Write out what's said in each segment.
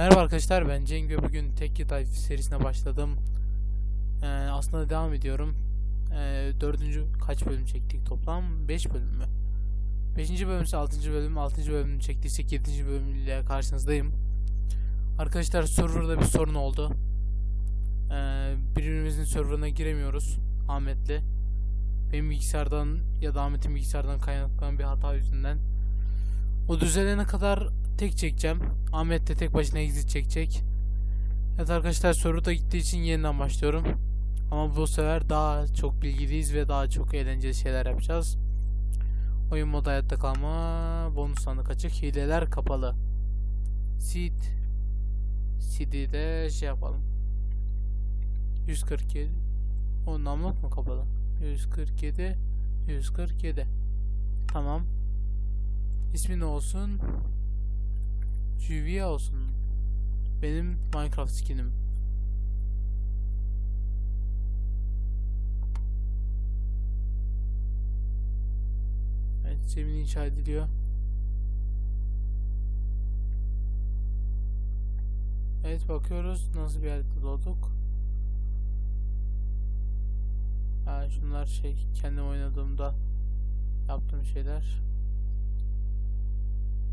Merhaba arkadaşlar ben Cengo bugün Tekke Tayf serisine başladım. Ee, aslında devam ediyorum. Ee, dördüncü kaç bölüm çektik toplam? 5 bölüm mü? 5. bölüm ise 6. bölüm, 6. bölümünü çektiysek 7. bölümüyle karşınızdayım. Arkadaşlar serverda bir sorun oldu. Ee, birbirimizin serverına giremiyoruz Ahmet'le. Benim bilgisayardan ya da Ahmet'in bilgisayardan kaynaklanan bir hata yüzünden. O düzelene kadar tek çekeceğim. Ahmet de tek başına exit çekecek. Evet arkadaşlar soru da gittiği için yeniden başlıyorum. Ama bu sefer daha çok bilgiliyiz ve daha çok eğlenceli şeyler yapacağız. Oyun modu hayatta kalma. Bonus sandık açık. Hileler kapalı. Seed. Seed'i de şey yapalım. 147. O namluk mu kapalı? 147. 147. Tamam. İsmi ne olsun? Juvia olsun. Benim Minecraft skinim. Evet, zemin inşa ediliyor. Evet bakıyoruz nasıl bir yerde doğduk. Ha, şunlar şey kendim oynadığımda yaptığım şeyler.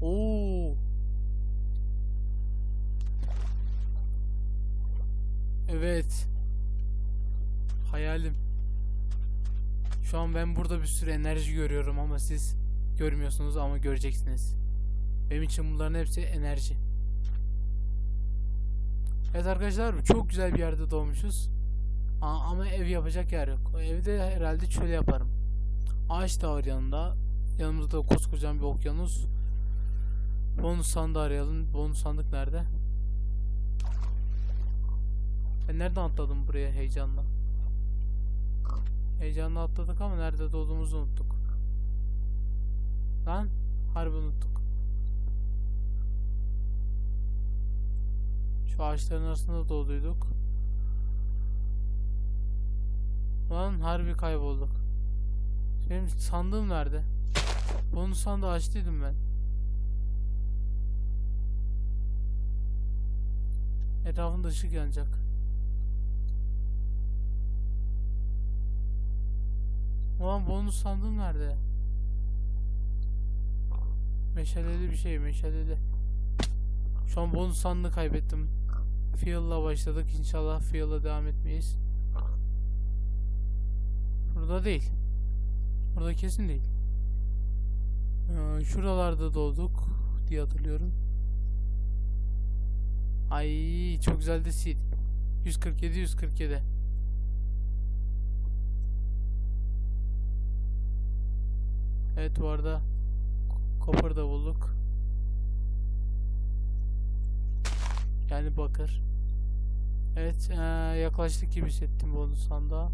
Oo. Evet. Hayalim. Şu an ben burada bir sürü enerji görüyorum ama siz görmüyorsunuz ama göreceksiniz. Benim için bunların hepsi enerji. Evet arkadaşlar çok güzel bir yerde doğmuşuz. Aa, ama ev yapacak yer yok. Evde herhalde çöl yaparım. Ağaç da var yanında. Yanımızda koskocaman bir okyanus. Bonus sandığı arayalım. Bonus sandık nerede? Ben nereden atladım buraya heyecanla? Heyecanla atladık ama nerede doğduğumuzu unuttuk. Lan harbi unuttuk. Şu ağaçların arasında doğduyduk. Lan harbi kaybolduk. Benim sandığım nerede? Bunu sandığı açtıydım ben. Etrafında ışık yanacak. Ulan bonus sandığım nerede? Meşaleli bir şey meşaleli. Şu an bonus sandığı kaybettim. Feel'la başladık. İnşallah Feel'la devam etmeyiz. Burada değil. Burada kesin değil. Ee, şuralarda doğduk diye hatırlıyorum. Ay çok güzel de seed. 147 147. Evet bu arada copper da bulduk. Yani bakır. Evet ee, yaklaştık gibi hissettim bonus sandığa.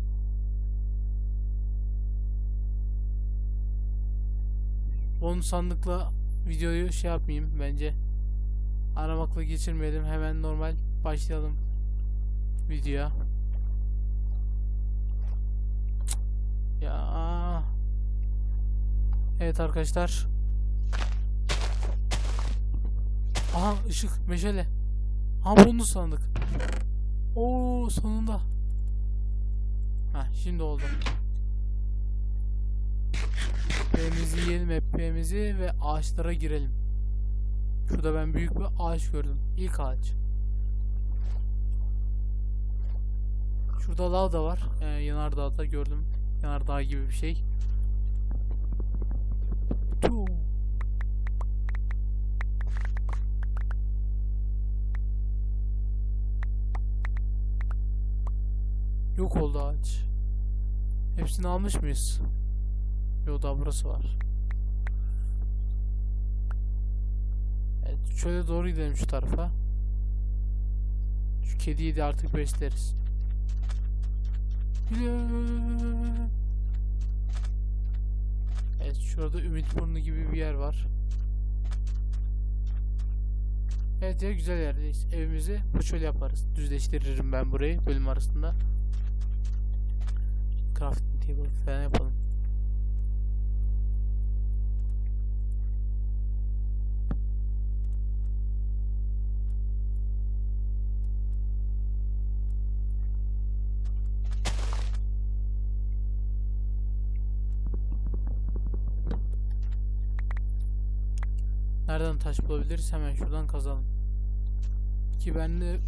Bonus sandıkla videoyu şey yapmayayım bence. Aramakla geçirmeyelim. Hemen normal başlayalım videoya. Ya. Evet arkadaşlar. Aha ışık meşale. Ha bonus sandık. Oo sonunda. Ha şimdi oldu. FP'mizi yiyelim FP'mizi ve ağaçlara girelim. Şurada ben büyük bir ağaç gördüm. İlk ağaç. Şurada lav da var. Ee, yanardağda gördüm. Yanardağ gibi bir şey. Yok oldu ağaç. Hepsini almış mıyız? Yok daha burası var. Evet şöyle doğru gidelim şu tarafa. Şu kediyi de artık besleriz. Evet şurada Ümit Burnu gibi bir yer var. Evet ya güzel yerdeyiz. Evimizi bu şöyle yaparız. Düzleştiririm ben burayı bölüm arasında. Crafting table falan yapalım. Nereden taş bulabiliriz? Hemen şuradan kazalım. Ki bende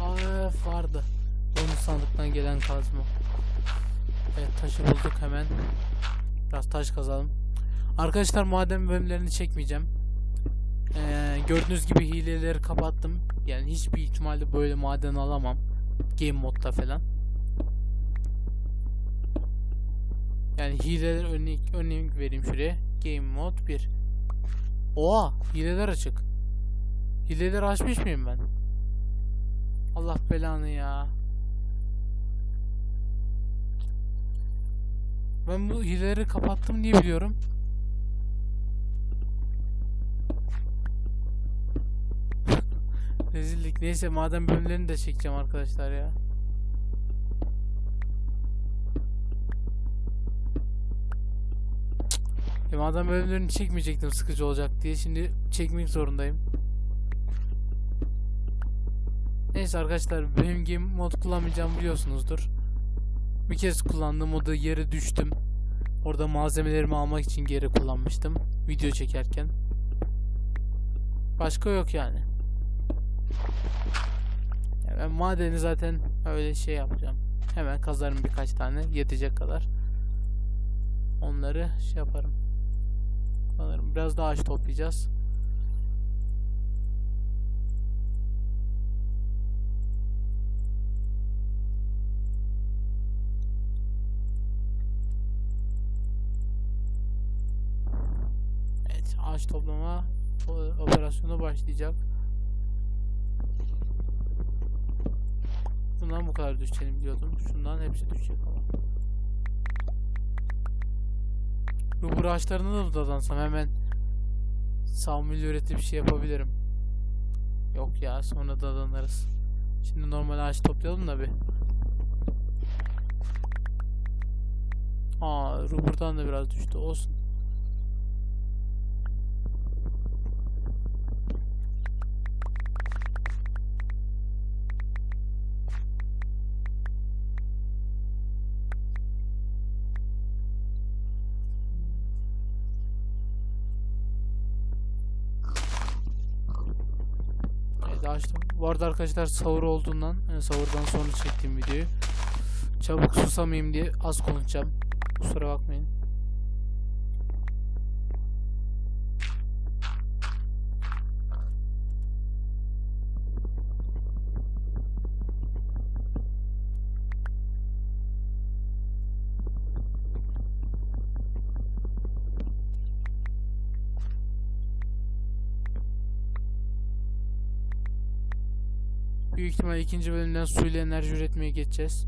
Aa, vardı. Bonus sandıktan gelen kazma. Evet taşı bulduk hemen. Biraz taş kazalım. Arkadaşlar maden bölümlerini çekmeyeceğim. Ee, gördüğünüz gibi hileleri kapattım. Yani hiçbir ihtimalle böyle maden alamam. Game modda falan. Yani hileler örnek, örnek vereyim şuraya. Game mod 1. Oha hileler açık. Hileleri açmış mıyım ben? Allah belanı ya. Ben bu hileleri kapattım diye biliyorum. Rezillik. Neyse madem bölümlerini de çekeceğim arkadaşlar ya. Madem bölümlerini çekmeyecektim sıkıcı olacak diye şimdi çekmek zorundayım. Neyse arkadaşlar benim game mod kullanmayacağımı biliyorsunuzdur. Bir kez kullandım o da yere düştüm. Orada malzemelerimi almak için geri kullanmıştım. Video çekerken. Başka yok yani. Ya ben madeni zaten öyle şey yapacağım. Hemen kazarım birkaç tane yetecek kadar. Onları şey yaparım. Sanırım biraz daha ağaç toplayacağız. Evet, ağaç toplama operasyonu başlayacak. Bundan bu kadar düşeceğini biliyordum. Şundan hepsi düşecek ama. Rubber ağaçlarına da dadansam hemen savunmayla üretip bir şey yapabilirim. Yok ya sonra dadanırız. Şimdi normal ağaç toplayalım da bir. Aa rubber'dan da biraz düştü olsun. Arada arkadaşlar sahur olduğundan, yani sahurdan sonra çektiğim videoyu çabuk susamayayım diye az konuşacağım. Kusura bakmayın. İhtimal ikinci bölümden suyla enerji üretmeye geçeceğiz.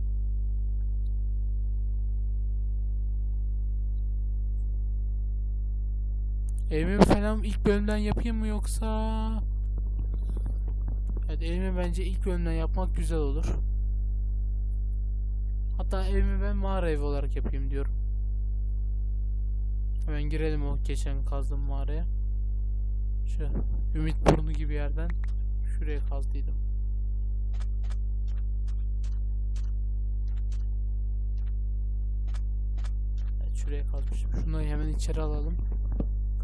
Evimi falan ilk bölümden yapayım mı yoksa... Evet evimi bence ilk bölümden yapmak güzel olur. Hatta evimi ben mağara evi olarak yapayım diyorum. Hemen girelim o geçen kazdığım mağaraya. Şu Ümit burnu gibi yerden şuraya kazdıydım. Şuraya kazmışım. Şunları hemen içeri alalım.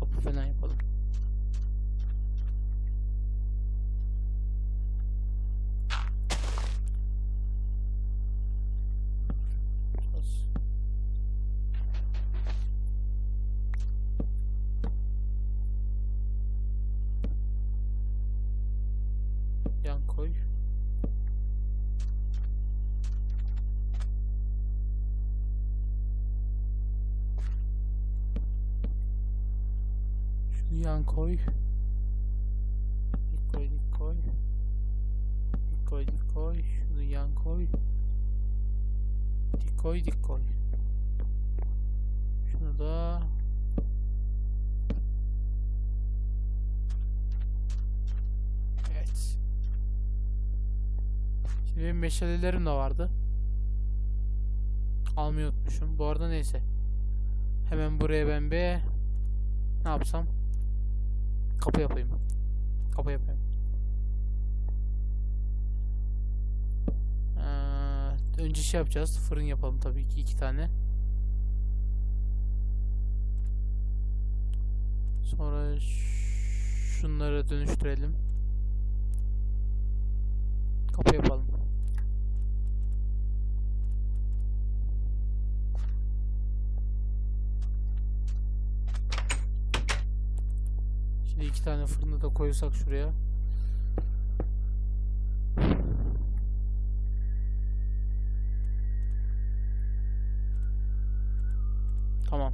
Kapı falan yapalım. Yan koy. Dik koy, dik koy. Dik koy, dik koy. Şunu yan koy. Dik koy, dik koy. Şunu da Evet. Şimdi benim meşalelerim de vardı. Almayı unutmuşum. Bu arada neyse. Hemen buraya ben bir ne yapsam? Kapı yapayım. Kapı yapayım. Ee, önce şey yapacağız. Fırın yapalım tabii ki iki tane. Sonra şunları dönüştürelim. Kapı yapalım. Şimdi iki tane fırını da koysak şuraya. Tamam.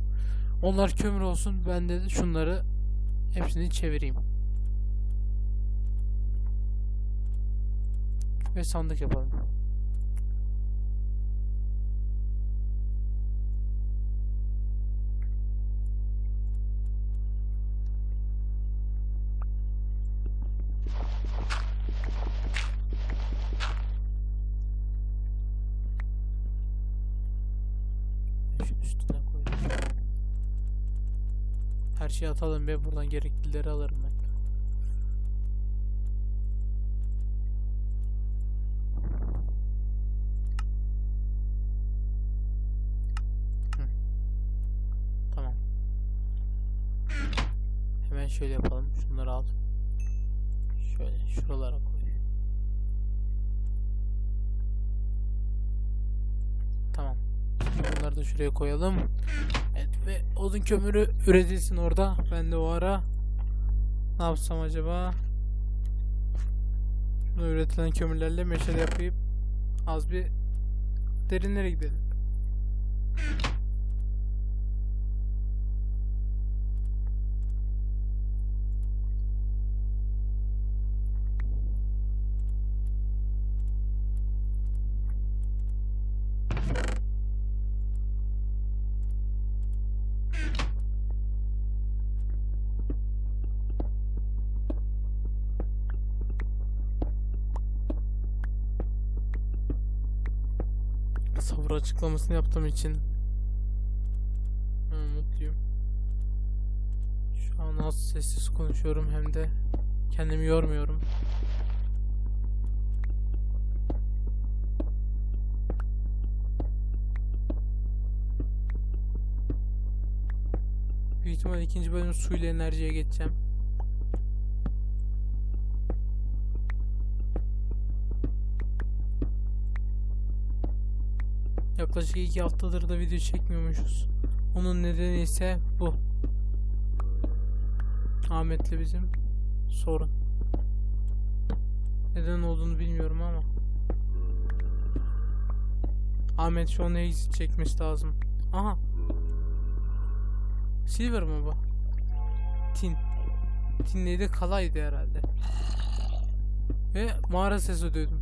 Onlar kömür olsun. Ben de şunları hepsini çevireyim. Ve sandık yapalım. Şu üstüne koydum. Her şeyi atalım ve buradan gereklileri alırım ben. Tamam. Hemen şöyle yapalım. Şunları al. Şöyle şuralara koy. Tamam. Bunları da şuraya koyalım. Evet ve odun kömürü üretilsin orada. Ben de o ara ne yapsam acaba? Şurada üretilen kömürlerle meşale yapıp az bir derinlere gidelim. Açıklamasını yaptığım için mutluyum. Şu an az sessiz konuşuyorum hem de kendimi yormuyorum. Büyük ihtimal ikinci bölüm suyla enerjiye geçeceğim. Yaklaşık iki haftadır da video çekmiyormuşuz. Onun nedeni ise bu. Ahmet'le bizim sorun. Neden olduğunu bilmiyorum ama. Ahmet şu an exit çekmesi lazım. Aha. Silver mı bu? Tin. Tin neydi? Kalaydı herhalde. Ve mağara sesi duydum.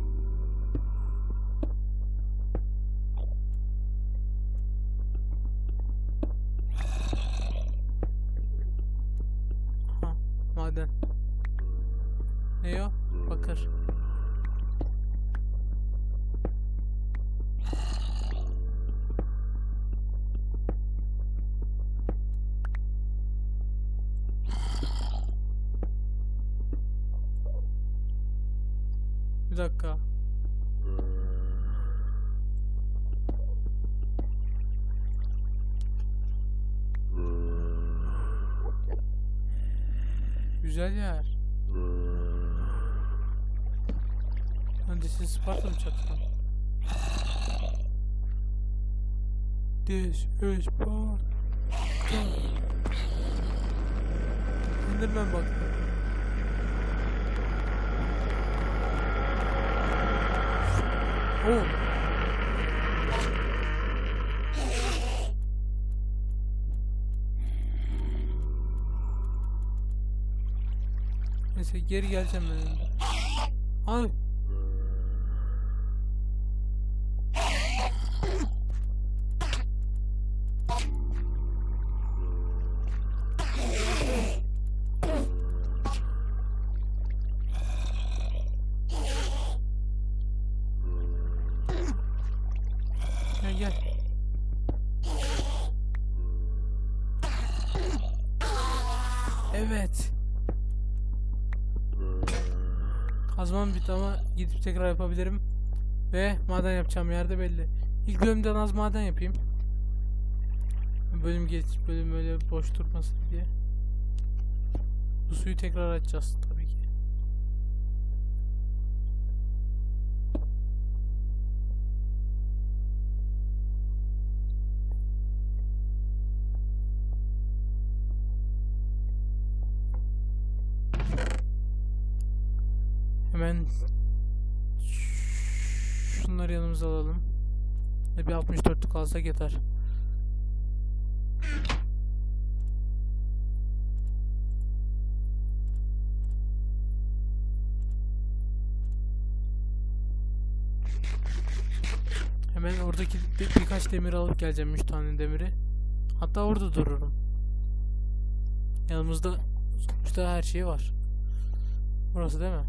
Güzel yer. Hadi siz Sparta mı çatsam? This is Sparta. Enderman baktı. Oh. Neyse geri geleceğim ben önce. Kazmam bitti ama gidip tekrar yapabilirim. Ve maden yapacağım yerde belli. İlk bölümden az maden yapayım. Bölüm geç, bölüm öyle boş durmasın diye. Bu suyu tekrar açacağız tabii bir 64'lük alsak yeter. Hemen oradaki bir- birkaç demir alıp geleceğim 3 tane demiri. Hatta orada dururum. Yanımızda sonuçta her şey var. Burası değil mi?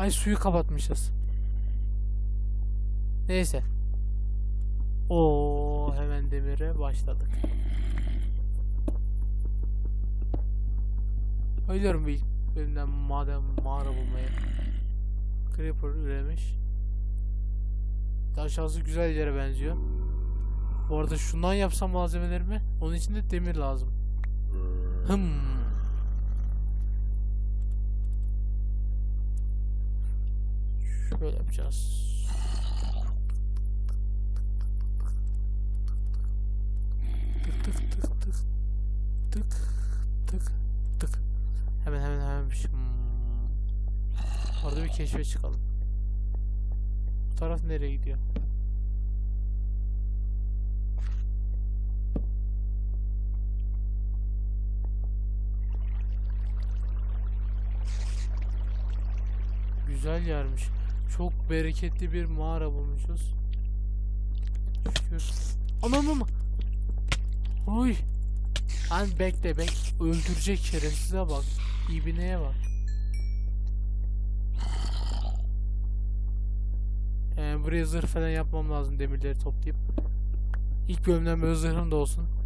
Ay suyu kapatmışız. Neyse. Oo hemen demire başladık. Ölüyorum bir bölümden madem mağara bulmaya. Creeper üremiş. Aşağısı güzel yere benziyor. Bu arada şundan yapsam malzemelerimi. Onun için de demir lazım. Hım. Şöyle yapacağız. Tık tık tık tık. Tık tık tık. Hemen hemen hemen bir şey. Hmm. Orada bir keşfe çıkalım. Bu taraf nereye gidiyor? Güzel yermiş. Çok bereketli bir mağara bulmuşuz. Şükür. Anam ama. Oy. Lan bekle bek. Öldürecek şerefsize bak. İbineye bak. Ee, buraya zırh falan yapmam lazım demirleri toplayıp. İlk bölümden böyle zırhım da olsun.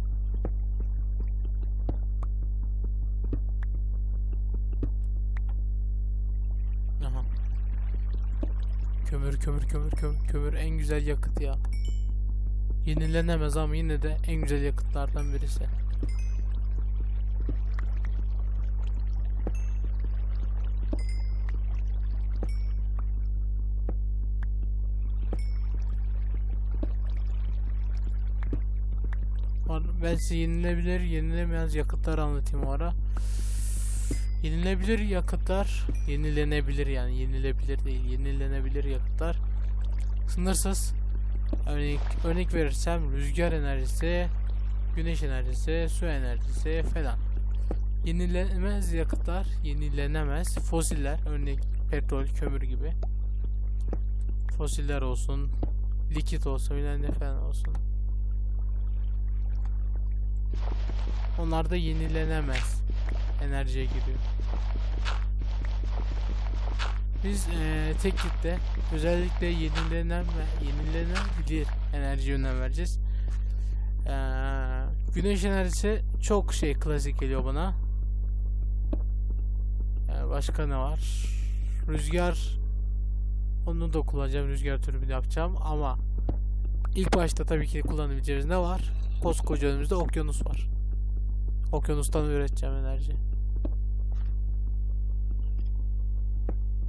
Kömür kömür kömür kömür kömür en güzel yakıt ya. Yenilenemez ama yine de en güzel yakıtlardan birisi. Ben size yenilebilir, yenilemez yakıtlar anlatayım o ara. Yenilebilir yakıtlar, yenilenebilir yani yenilebilir değil, yenilenebilir yakıtlar sınırsız. Örnek, örnek verirsem rüzgar enerjisi, güneş enerjisi, su enerjisi falan. Yenilenemez yakıtlar, yenilenemez fosiller, örnek petrol, kömür gibi. Fosiller olsun, likit olsun, falan olsun. Onlar da yenilenemez enerjiye giriyor. Biz eee tek kitle özellikle yenilenen yenilenebilir enerjiye önem vereceğiz. Eee, güneş enerjisi çok şey klasik geliyor bana. Eee, başka ne var? Rüzgar onu da kullanacağım. Rüzgar türbini yapacağım ama ilk başta tabii ki kullanabileceğimiz ne var? Koskoca önümüzde okyanus var. Okyanustan üreteceğim enerji.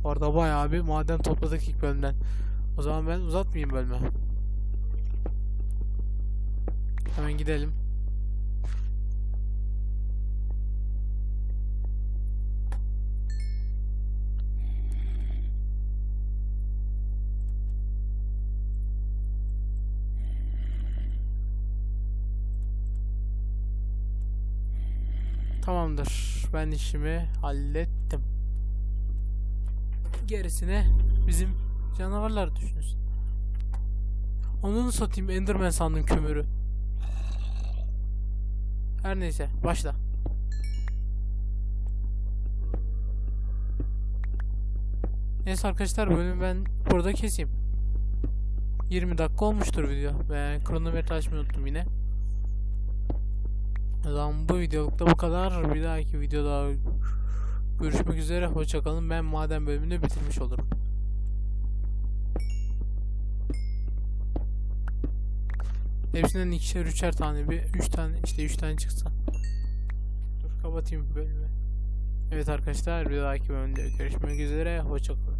Bu arada bayağı bir maden topladık ilk bölümden. O zaman ben uzatmayayım bölümü. Hemen gidelim. Tamamdır. Ben işimi hallettim. Gerisine bizim canavarlar düşünsün. Onu satayım Enderman sandım kömürü. Her neyse başla. Neyse arkadaşlar bölümü ben burada keseyim. 20 dakika olmuştur video. Ve kronometre açmayı unuttum yine. O zaman bu videolukta bu kadar. Bir dahaki videoda görüşmek üzere. Hoşçakalın. Ben maden bölümünü bitirmiş olurum. Hepsinden ikişer üçer tane bir üç tane işte üç tane çıksa. Dur kapatayım bölümü. Evet arkadaşlar bir dahaki bölümde görüşmek üzere. Hoşçakalın.